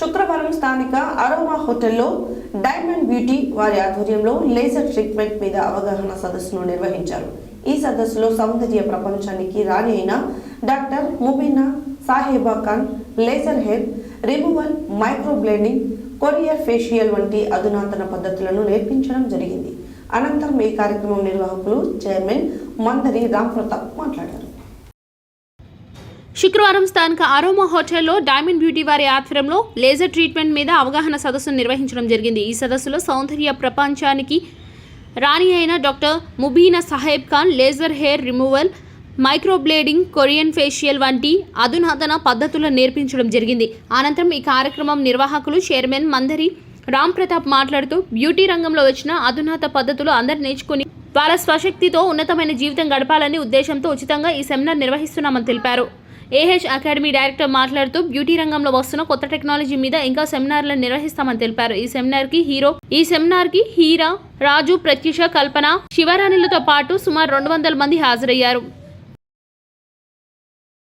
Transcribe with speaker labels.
Speaker 1: శుక్రవారం స్థానిక అరోమా హోటల్లో డైమండ్ బ్యూటీ వారి ఆధ్వర్యంలో లేజర్ ట్రీట్మెంట్ మీద అవగాహన సదస్సును నిర్వహించారు. ఈ సదస్సులో సౌందర్య ప్రపంచానికి రాణి అయిన doctor Mubeena Saheba Khan laser hair removal microblading Korean facial వంటి అధునాతన పద్ధతులను నేర్పించడం జరిగింది. అనంతరం ఈ కార్యక్రమం నిర్వాహకులు చైర్మన్ మందరి రామ్ ప్రతాప్ మాట్లాడారు.
Speaker 2: శుక్రవారం స్థానిక అరోమా హోటల్లో డైమండ్ బ్యూటీ వారి ఆధ్వర్యంలో లేజర్ ట్రీట్మెంట్ మీద అవగాహన సదస్సును నిర్వహించడం జరిగింది. ఈ సదస్సులో సౌందర్య ప్రపంచానికి రాణి అయిన doctor Mubeena Saheb Khan laser hair removal microblading Korean facial వంటి అధునాతన పద్ధతులను నేర్పించడం జరిగింది. అనంతరం ఈ కార్యక్రమం నిర్వాహకులు చైర్మన్ మందరి రామ్ ప్రతాప్ మాట్లాడుతూ బ్యూటీ రంగంలో వచ్చిన అధునాత పద్ధతులు అందరు నేర్చుకుని వాళ్ళ స్వశక్తితో ఉన్నతమైన జీవితం గడపాలని ఉద్దేశంతో ఉచితంగా ఈ సెమినార్ నిర్వహిస్తున్నామని తెలిపారు. ఏహెచ్ అకాడమీ డైరెక్టర్ మాట్లాడుతూ బ్యూటీ రంగంలో వస్తున్న కొత్త టెక్నాలజీ మీద ఇంకా సెమినార్లను నిర్వహిస్తామని తెలిపారు. ఈ సెమినార్కి హీరో ఈ సెమినార్కి హీరా రాజు ప్రత్యూష కల్పన శివరాణిలతో పాటు సుమారు రెండు వందల మంది హాజరయ్యారు.